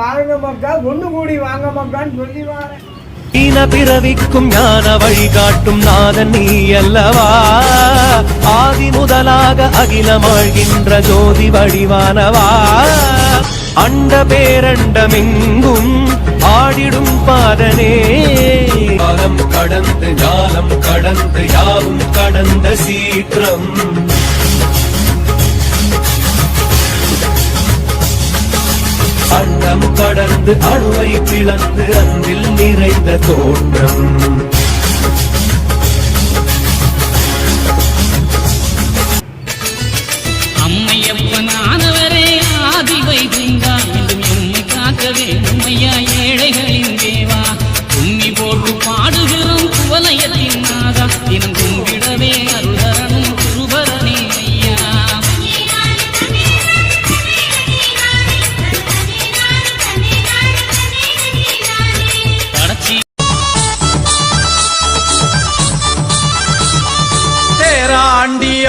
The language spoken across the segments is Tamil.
வாங்க மக்கா ஒன்று கூடி வாங்க மக்கான்னு சொல்லி வாரேன். இன பிறவிக்கும் ஞான வழிகாட்டும் நாதன் நீ அல்லவா ஆதி முதலாக அகிலமாழ்கின்ற ஜோதி வடிவானவா? அண்ட பேரண்டமெங்கும் ஆடிடும் பாதனே. காலம் கடந்து ஞானம் கடந்து யாவும் கடந்த சீற்றம். அண்டம் கடந்து அணுவை பிளந்து அன்பில் நிறைந்த தோற்றம்.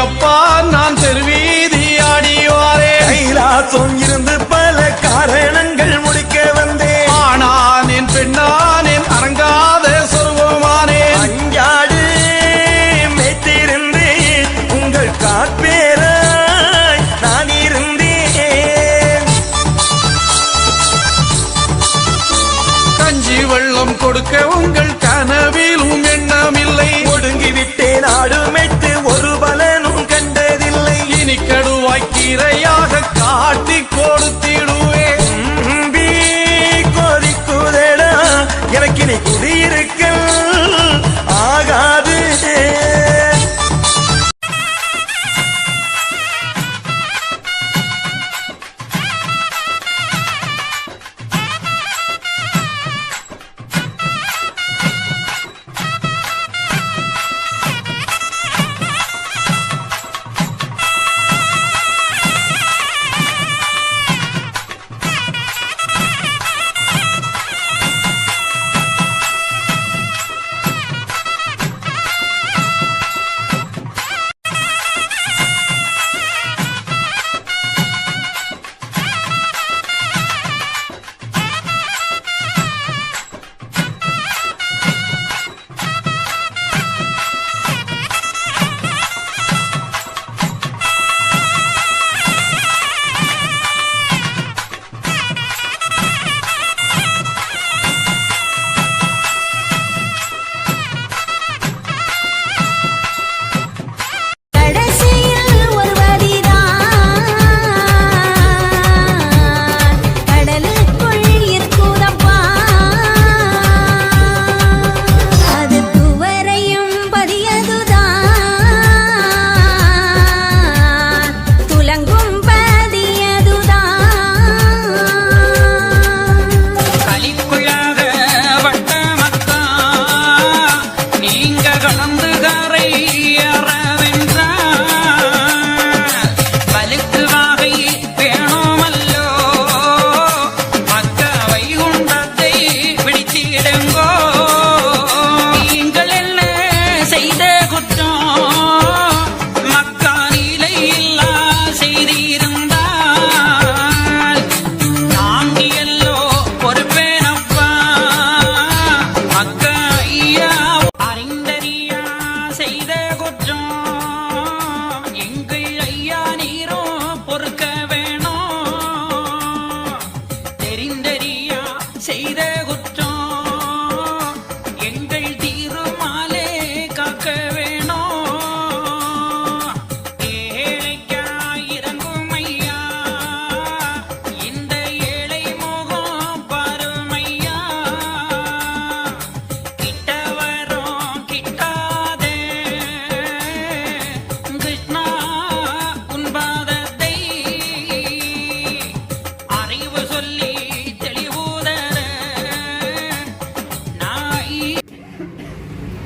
அப்பா நான் தெருவீதி ஆடிவாரே. கைலாசம் இருந்து பல காரணங்கள் முடிக்க வந்தேன். ஆனானேன் பெண்ணானேன் அரங்காத சொருவமானேன் அஞ்சாடு மேத்திருந்து உங்கள் காப்பேராய் கடுவாய்க்கீரையாக காட்டி கொடுத்திடுவேன்.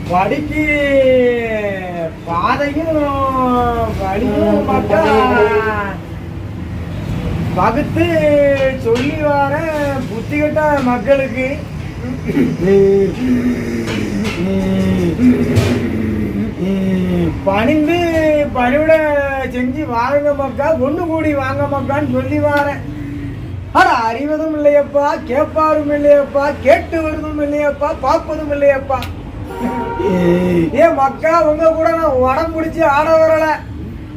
படிக்கு பாதையும் வழியும் மக்கா வகுத்து சொல்லி வர புத்தி கெட்ட மக்களுக்கு. பணிந்து பணிவிட செஞ்சு வாங்க மக்கா ஒண்ணு கூடி வாங்க மக்கான்னு சொல்லி வாரேன் ஆனா அறிவதும் இல்லையப்பா கேட்பாரும் இல்லையப்பா கேட்டு வருவதும் இல்லையப்பா பார்ப்பதும் இல்லையப்பா. ஏன் மக்கா உங்க கூட நான் வடம் பிடிச்சி ஆட வரல.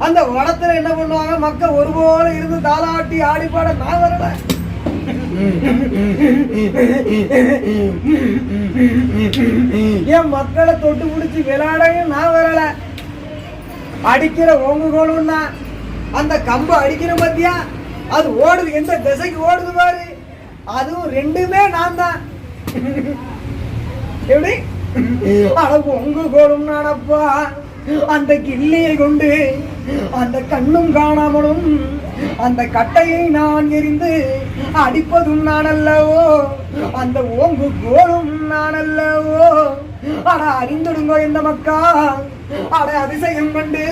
அந்த வடத்துல என்ன பண்ணுவாங்க? மக்கள் ஒரு போல இருந்து தாளாட்டி ஆடி பாட நான் வரல. என் மக்களை தொட்டு பிடிச்சி விளையாடவும் நான் வரல. அடிக்கிற ஓங்குகோளும்னா அந்த கம்பு அடிக்கிற மத்தியா? அது ஓடுது எந்த திசைக்கு ஓடுது பாரு. அதுவும் ரெண்டுமே நான் தான் எப்படி? அட பொங்கு கோலும் நானப்பா அந்த கிள்ளியை கொண்டு அந்த கண்ணும் காணாமலும் அந்த கட்டையை நான் எரிந்து அடிப்பதும் நான் அல்லவோ அந்த ஓங்கு கோலும் நான் அல்லவோ அட அறிந்துடுங்கோ இந்த மக்கா. அட அதிசயம் கண்டு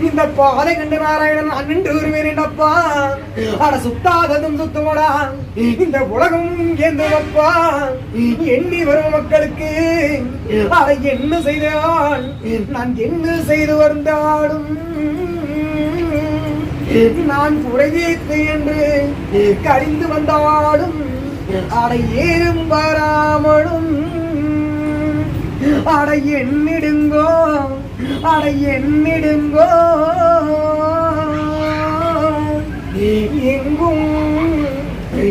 இந்த பாதை கண்டு நாராயணன் அண்ணன் ஒரு வருவேனப்பா அட சுத்தாததும் சுத்தமடா. இந்த உலகம் ஏந்துவப்பா எண்ணி வரும் மக்களுக்கு அதை என்ன செய்தால்? நான் என்ன செய்து வந்தாலும் நான் குறைவேத்து என்று கடிந்து வந்தாலும் அதை ஏறும் வராமலும் அட எண்ணிடுங்கோ அட எண்ணிடுங்கோ எங்கும்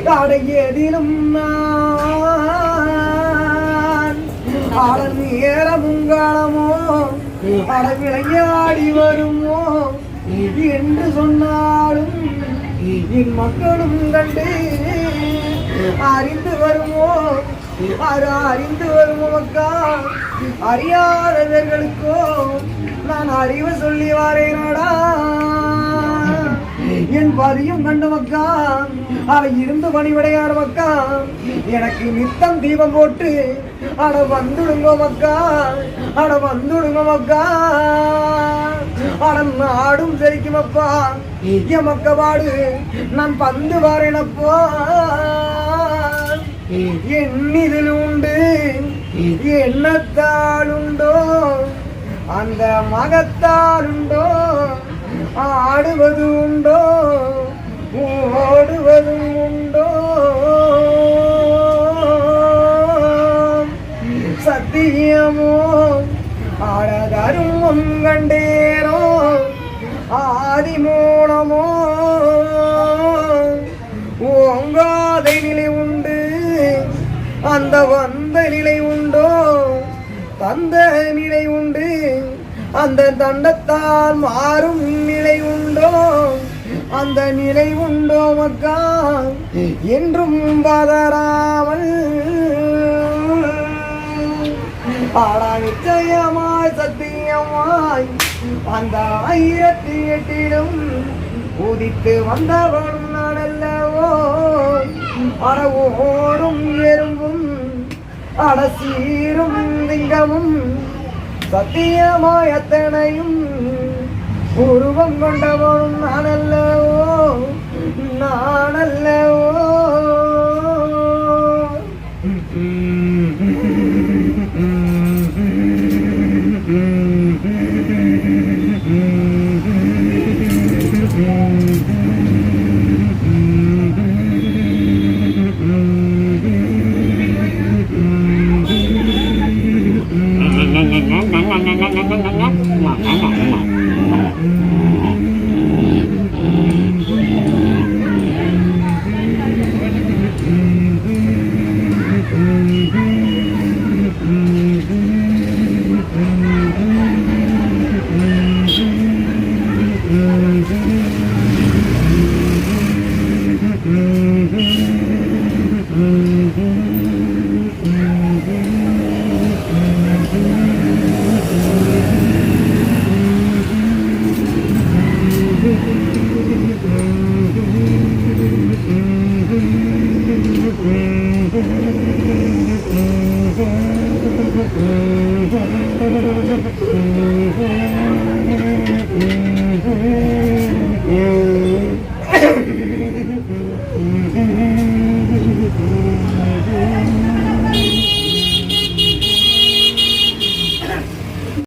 அட எதிலும் நான். அட நேரமும் காலமோ அட விளையாடி வருமோ. என்று சொன்னாலும் என் மக்களும் கண்டு அறிந்து வருமோ. அது அறிந்து வரும் உமக்கா? அறியாதவர்களுக்கோ நான் அறிவு சொல்லி வாரேனடா. என் பதியும் கண்டு மக்கா? அவை இருந்து பணிவிடையாடு மக்கா? எனக்கு நித்தம் தீபம் போட்டு அட வந்துடுங்க மக்கா. அட வந்துடுங்க மக்கா. அட நாடும் செழிக்கும் அப்பா. என் மக்க நான் பந்து வாரேனப்பா. இது என்னிதில் உண்டு இது என்னத்தால் உண்டோ அந்த மகத்தால் உண்டோ ஆடுவது உண்டோ ஓடுவதும் உண்டோ சத்தியமோ? ஆடதரும் கண்டேரோ? ஆதி மூலமோ ஓங்காதை நிலை அந்த வந்த நிலை உண்டோ? தந்த நிலை உண்டு. அந்த தண்டத்தால் மாறும் நிலை உண்டோ? அந்த நிலை உண்டோ மக்கா? என்றும் பதறாமல். ஆடா நிச்சயமாய் சத்தியமாய் அந்த ஆயிரத்தி எட்டிலும் உதித்து வந்தவன் நான் அல்லவோ? அட எறும்பும் അടസീരും ലിംഗവും സത്യമായ തണയും ഉരുവം കൊണ്ടവളും നാണല്ലോ നാണല്ലോ Mm-hmm.